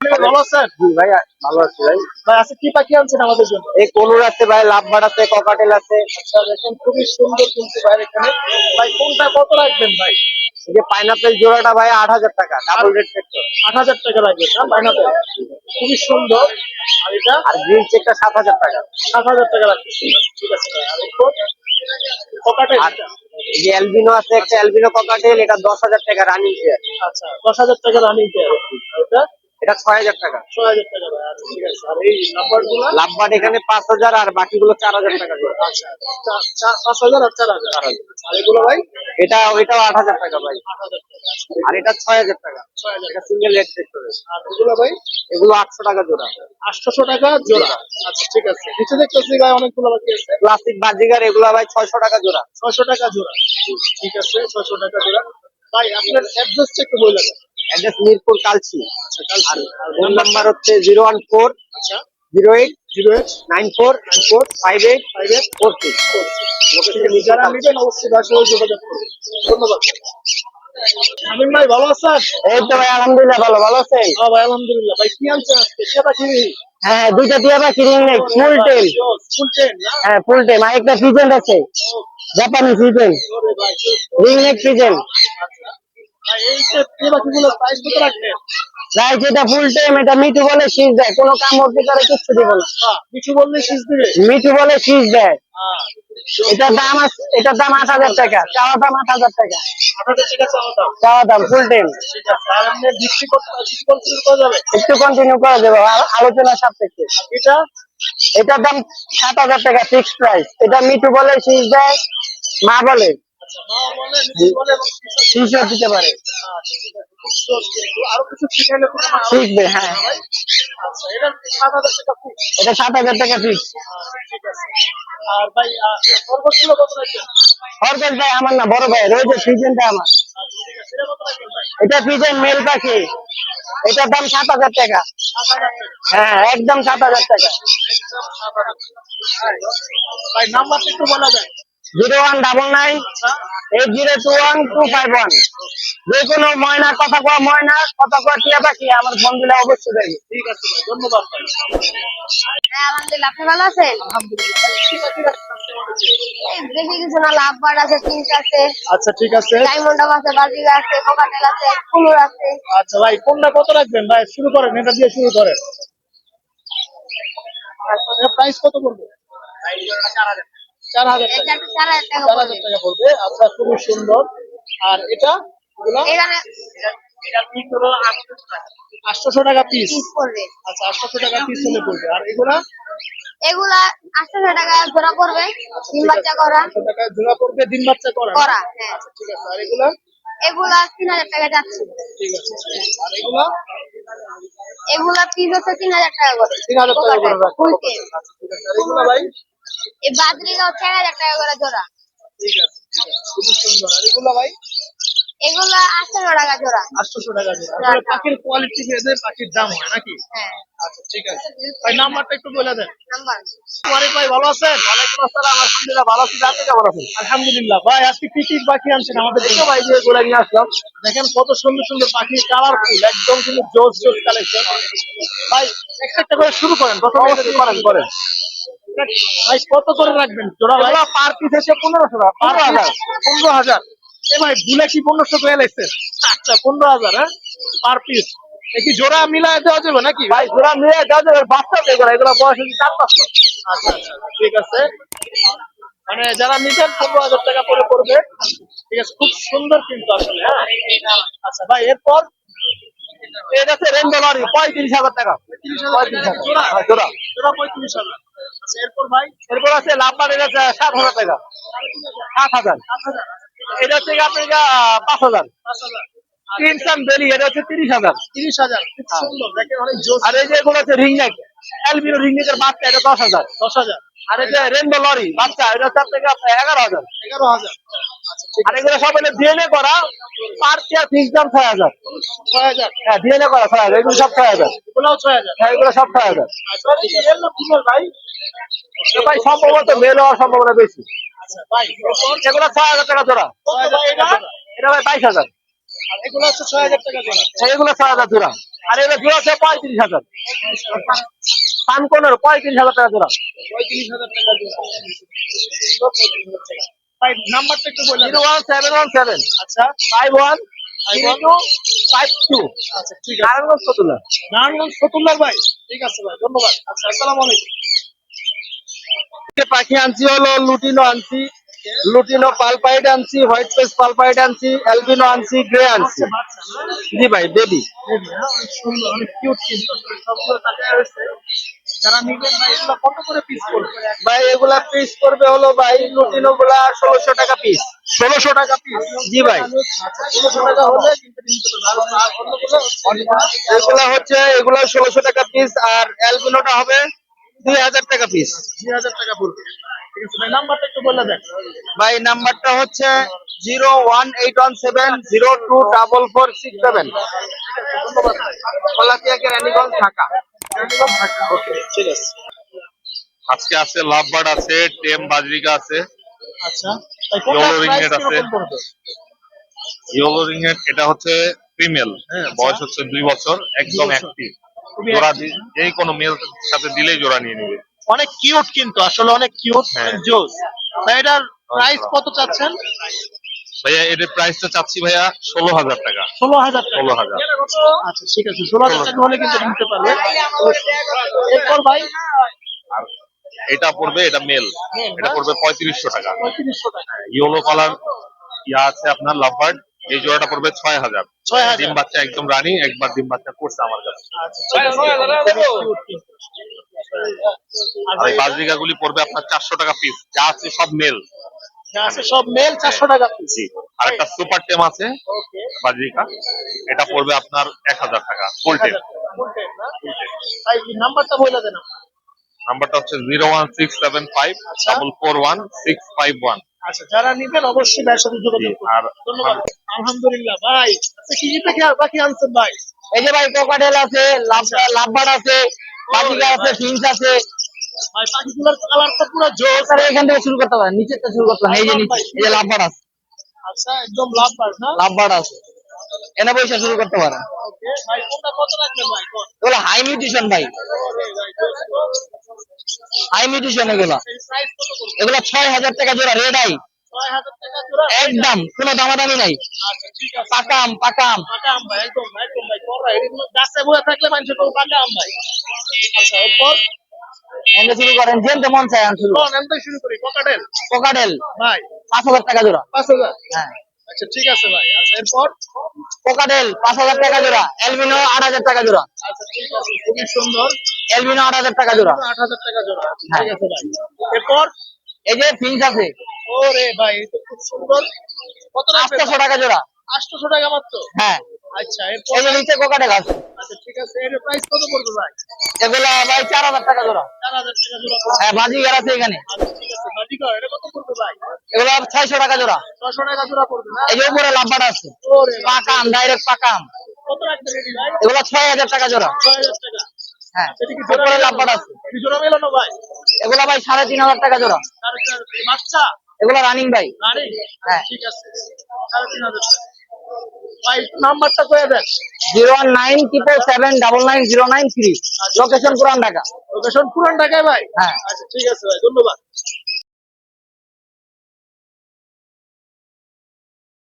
ভালো আছেন? ভাই ভালো আছি ভাই। ভাই কি পাখি আনছেন আমাদের জন্য? এই আছে ভাই লাভবার আছে ককাটেল আছে। আচ্ছা দেখেন খুবই সুন্দর কিন্তু ভাই এখানে। ভাই কোনটা কত রাখবেন ভাই? যে পাইনাপেল জোড়াটা ভাই আট হাজার টাকা ডাবল রেড সেক্টর আট হাজার টাকা না পাইনাপেল খুবই সুন্দর। আর এটা? আর গ্রিন চেকটা সাত হাজার টাকা। সাত হাজার টাকা ঠিক আছে ভাই আর যে অ্যালবিনো আছে একটা অ্যালবিনো ককাটেল এটা দশ হাজার টাকা রানিং আচ্ছা দশ হাজার টাকা রানিং এটা ছয় হাজার টাকা। ছয় হাজার টাকা এখানে পাঁচ হাজার আর বাকিগুলো চার হাজার টাকা হাজার আর চার হাজার এগুলো ভাই এটা আট হাজার টাকা ভাই। হাজার টাকা আর এটা ছয় হাজার টাকা। ছয় হাজার সিঙ্গেল আর ভাই এগুলো আটশো টাকা জোড়া। আটশোশো টাকা জোড়া আচ্ছা ঠিক আছে অনেকগুলো প্লাস্টিক বাজিগার এগুলো ভাই ছয়শো টাকা জোড়া। ছয়শো টাকা জোড়া। ঠিক আছে, ছয়শো টাকা জোড়া। ভাই, আপনার একটু বলে অ্যাড্রেস মিরপুর কালচি আর ফোন নাম্বার হচ্ছে zero one four zero eight zero eight nine four nine four five eight five eight four six যারা নেবেন অবশ্যই ভাই যোগাযোগ করুন। ধন্যবাদ। আমিন ভাই ভালো আছেন? এই তো ভাই আলহামদুলিল্লাহ ভালো ভালো আছেন হ্যাঁ ভাই আলহামদুলিল্লাহ। ভাই কি আনছেন আজকে? কি পাখি? হ্যাঁ দুইটা টিয়া পাখি ring neck full tail. Full ten হ্যাঁ ফুল টেল। আর একটা ফিজেন্ট আছে। জাপানি ফিজেন্ট রিং নেক ফিজেন্ট আচ্ছা। ভাই যেটা ফুল টাইম এটা মিঠু বলে শীষ দেয়। কোনো কাম পারে কিচ্ছু দিব না। কিছু বললে শীষ দিবে? মিঠু বলে শীষ দেয়। হ্যাঁ। এটার দাম এটার দাম আট হাজার টাকা। চাওয়া দাম আট হাজার টাকা। চাওয়া দাম? ফুল টাইম একটু কন্টিনিউ করা যাবে। আলোচনা সাপেক্ষে। এটা? এটার দাম সাত হাজার টাকা ফিক্সড প্রাইস এটা মিঠু বলে শীষ দেয় মা বলে। দিতে পারে। শিখবে হ্যাঁ। এটা সাত হাজার টাকা আছে আর ভাই ভাই আমার না, বড় ভাই, রয়েছে ফিজেনটা আমার। এটা ফিজেন মেল পাখি। এটার দাম সাত হাজার টাকা। হ্যাঁ একদম সাত হাজার টাকা। নাম্বারটা একটু বলা যায়। Zero one double nine eight zero two one two five one. যে কোনো ময়না কথা কওয়া ময়না কথা কওয়া টিয়া পাখি আমার ফোন দিলে অবশ্যই দেবে ঠিক আছে ভাই ধন্যবাদ ভাই। হ্যাঁ আলহামদুলিল্লাহ আপনি ভালো আছেন? আলহামদুলিল্লাহ আছে, ঠিক আছে। বেশি কিছু না লাভ বার্ড আছে পিঙ্ক আছে আচ্ছা ঠিক আছে। ডায়মন্ড আছে বাজিগা আছে কোকাটেল আছে কুলুর আছে। আচ্ছা ভাই কোনটা কত রাখবেন? ভাই শুরু করেন এটা দিয়ে শুরু করেন। প্রাইস কত পড়বে? চার হাজার এটা টাকা তো চার হাজার চার হাজার টাকা পড়বে। আচ্ছা খুবই সুন্দর। আর এটা এগুলা? টাকা। পিস পিস পড়বে। আচ্ছা আটশোশো টাকা পিস হলে পড়বে। আর এগুলা? এগুলা আটশোশো টাকা জোড়া পড়বে তিন বাচ্চা করা। আটশো টাকা জোড়া পড়বে দিন বাচ্চা করা করা হ্যাঁ। আচ্ছা ঠিক আছে। আর এগুলা? এগুলা তিন হাজার টাকা যাচ্ছে। ঠিক আছে আর এগুলা? এগুলা পিস হচ্ছে তিন হাজার টাকা করে। তিন হাজার টাকা করে রাখব। ফুল টেন ঠিক আছে। এগুলা ভাই? এই বাদরিকা হচ্ছে এক হাজার টাকা করে জোড়া। ঠিক আছে ঠিক খুবই সুন্দর। আর এগুলা ভাই? এগুলা আটশোশো টাকা জোড়া। আটশোশো টাকা জোড়া। পাখির কোয়ালিটি ভেদে পাখির দাম হয় নাকি? হ্যাঁ। আচ্ছা ঠিক আছে। ভাই নাম্বারটা একটু বলে দেন। নাম্বার। তোমারে ভাই ভালো আছেন? ওয়ালাইকুম আসসালাম। আলহামদুলিল্লাহ ভালো আছি। আপনি কেমন আছেন? আলহামদুলিল্লাহ। ভাই আজকে কি কি পাখি আনছেন আমাদের ভাই যে গোলা নিয়ে আসলাম। দেখেন কত সুন্দর সুন্দর পাখি কালারফুল একদম কিন্তু জোস জোস কালেকশন ভাই একটা করে শুরু করেন। প্রথমে করেন করেন। ভাই কত করে রাখবেন? জোড়া ভাই? পার পিস হচ্ছে পনেরোশো টাকা। পনেরো হাজার। পনেরো হাজার। এ ভাই ভুলে কি পনেরোশো পেয়ে লাগছে আচ্ছা পনেরো হাজার হ্যাঁ? পার পিস কি জোড়া মিলায় দেওয়া যাবে নাকি? ভাই জোড়া মিলে দেওয়া যাবে বাচ্চা এগুলো এগুলো বয়স হচ্ছে চার পাঁচ আচ্ছা আচ্ছা ঠিক আছে। মানে যারা নিতেন পনেরো হাজার টাকা করে পড়বে। ঠিক আছে খুব সুন্দর কিন্তু আসলে হ্যাঁ? আচ্ছা ভাই এরপর? এটা হচ্ছে রেঞ্জো পঁয়ত্রিশ হাজার টাকা। পঁয়ত্রিশ হাজার। জোড়া জোড়া? হ্যাঁ, জোড়া। জোড়া পঁয়ত্রিশ হাজার। এরপর ভাই? এরপর আছে এটা সাত হাজার টাকা। সাত হাজার। পাঁচ হাজার এটা হচ্ছে গিয়ে আপনার পাঁচ হাজার। ক্রিমসন বেলি এটা হচ্ছে তিরিশ হাজার। তিরিশ হাজার। জোর আর এই যে এগুলো হচ্ছে রিং নেক এলবিনো রিং বাচ্চা এটা দশ হাজার। দশ হাজার। আর এই যে রেনবো লরি বাচ্চা এটা হচ্ছে আপনার এগারো হাজার। এগারো হাজার। আর এগুলো সব হলো ডিএনএ করা পার পেয়ার ফিক্স দাম ছয় হাজার। ছয় হাজার। হ্যাঁ ডিএনএ করা ছয় হাজার এগুলো সব ছয় হাজার। এগুলোও ছয় হাজার। হ্যাঁ এগুলো সব ছয় হাজার। ভাই ভাই সম্ভবত মেল হওয়ার সম্ভাবনা বেশি। আচ্ছা এগুলো ছয় হাজার টাকা জোড়া। এটা ভাই বাইশ হাজার। এগুলো হচ্ছে ছয় হাজার টাকা জোড়া। এগুলো ছয় হাজার জোড়া। আর এগুলো জোড়া আছে পঁয়ত্রিশ হাজার। সানকনের পঁয়ত্রিশ হাজার টাকা জোড়া। পঁয়ত্রিশ হাজার টাকা জোড়া। নাম্বারটা একটু বললেন zero one seven one seven. আচ্ছা ফাইভ ওয়ান আচ্ছা ধন্যবাদ। আচ্ছা পাখি আনছি হলো লুটিনো আনছি লুটিনো পালপাইড আনছি হোয়াইট ফেস পালপাইড আনছি অ্যালবিনো আনছি গ্রে আনছি। জি ভাই বেবি। যারা নিবেন ভাই এগুলো কত করে পিস করবে? ভাই এগুলা পিস করবে হলো ভাই লুটিনো গুলা ষোলোশো টাকা পিস ষোলোশো টাকা পিস জি ভাই। ষোলোশো টাকা হলে এগুলা হচ্ছে এগুলা ষোলোশো টাকা পিস আর অ্যালবিনোটা হবে দুই হাজার টাকা পিস দুই হাজার টাকা পড়বে ভাই নাম্বারটা হচ্ছে zero one eight one seven zero two double four six seven. Dhaka. Okay ঠিক আছে আজকে আছে লাভবার্ড আছে টেম বাজরিকা আছে। আচ্ছা আছে। ইয়েলো এটা হচ্ছে ফিমেল হ্যাঁ বয়স হচ্ছে দুই বছর একদম অ্যাক্টিভ জোড়া যেই কোনো মেল সাথে দিলেই জোড়া নিয়ে নিবে। অনেক কিউট কিন্তু আসলে অনেক কিউট হ্যাঁ। জোস ভাই এটার প্রাইস কত চাচ্ছেন? ভাইয়া এটার প্রাইসটা চাচ্ছি ভাইয়া ষোলো হাজার টাকা। ষোলো হাজার ষোলো হাজার। আচ্ছা ঠিক আছে। ষোলো হাজার টাকা হলে কিন্তু নিতে পারবে। এরপর ভাই? এটা পড়বে এটা মেল এটা পড়বে পঁয়ত্রিশশো টাকা। ইয়েলো কালার ইয়া আছে আপনার লাভবার্ড এই জোড়াটা পড়বে ছয় হাজার। 6,000 ডিম বাচ্চা একদম রানি একবার ডিম বাচ্চা করছে আমার কাছে। আচ্ছা কিন্তু। আর এই বাজরিকা গুলি পড়বে আপনার চারশো টাকা পিস যা আছে সব মেল আছে সব মেল চারশো টাকা জি আর একটা সুপার টেম আছে। ওকে বাজরিকা এটা পড়বে আপনার এক হাজার টাকা ফুল টেম ভাই নাম্বারটা বলে দেন নাম্বারটা হচ্ছে zero one six seven five আচ্ছা। Four one six five one আচ্ছা যারা নিবেন অবশ্যই ভাইয়ের সাথে যোগাযোগ করুন। আর- ধন্যবাদ। আলহামদুলিল্লাহ ভাই। আচ্ছা কি কি থেকে বাকি আনছেন ভাই? এই যে ভাই কোকাটেল আছে লাভবার আছে বাজিকা আছে ফিন্স আছে। ভাই পাখিগুলোর কালার তো পুরো জোস এখান থেকে শুরু করতে পারেন নিচেরটা শুরু করতে পারেন। এই যে নিচে এই যে লাভবার আছে। আচ্ছা একদম লাভ পাস না? লাভবার আছে। এনে বসে শুরু করতে পারেন। ওকে ভাই কোনটা কত রাখবেন ভাই? এগুলো হাই মিউটিশন ভাই। হাই মিউটিশন এগুলো। এগুলো ছয় হাজার টাকা জোড়া রেড আই একদম কোনো দামাদামি নাই। আচ্ছা পাকাম পাকাম। গাছে বয়ে থাকলে মানুষ তো পাকা ভাই আচ্ছা এরপর? এনে শুরু করেন যেতে মন চায় আন শুরু শুরু করি কোকাটেল কোকাটেল ভাই। পাঁচ হাজার টাকা জোড়া। পাঁচ হাজার? হ্যাঁ। আচ্ছা ঠিক আছে ভাই। আচ্ছা এরপর? কোকাটেল পাঁচ হাজার টাকা জোড়া। এলবিনো আট হাজার টাকা জোড়া। আচ্ছা ঠিক আছে খুবই সুন্দর। এলবিনো আট হাজার টাকা জোড়া। আট হাজার টাকা জোড়া। আচ্ছা, হ্যাঁ। ঠিক আছে ভাই। এরপর? এই যে ফিন্স আছে। ওরে ভাই খুব সুন্দর। কত আটশো টাকা জোড়া। আটশোশো টাকা মাত্র? হ্যাঁ। আচ্ছা এরপর নিচে আচ্ছা ঠিক আছে এর প্রাইস কত পড়বে ভাই? এগুলো ভাই টাকা জোড়া। চার হাজার টাকা জোড়া হ্যাঁ বাজিগার আছে এখানে। আচ্ছা ঠিক আছে বাজিকা এটা কত পড়বে ভাই? এগুলো ছয়শো টাকা জোড়া। ছশো টাকা জোড়া পড়বে না? এই যে উপরে আছে। কত ভাই? এগুলো টাকা জোড়া। টাকা। হ্যাঁ উপরে? আছে। জোড়া মেলানো ভাই? এগুলো ভাই টাকা জোড়া। বাচ্চা? এগুলো রানিং ভাই। গাড়ি হ্যাঁ। ঠিক আছে টাকা। নাম্বারটা কয়ে দেন। Zero nine triple seven double nine zero nine three. Location Puran Dhaka. Location পুরান ঢাকায় ভাই? হ্যাঁ। আচ্ছা ঠিক আছে ভাই ধন্যবাদ।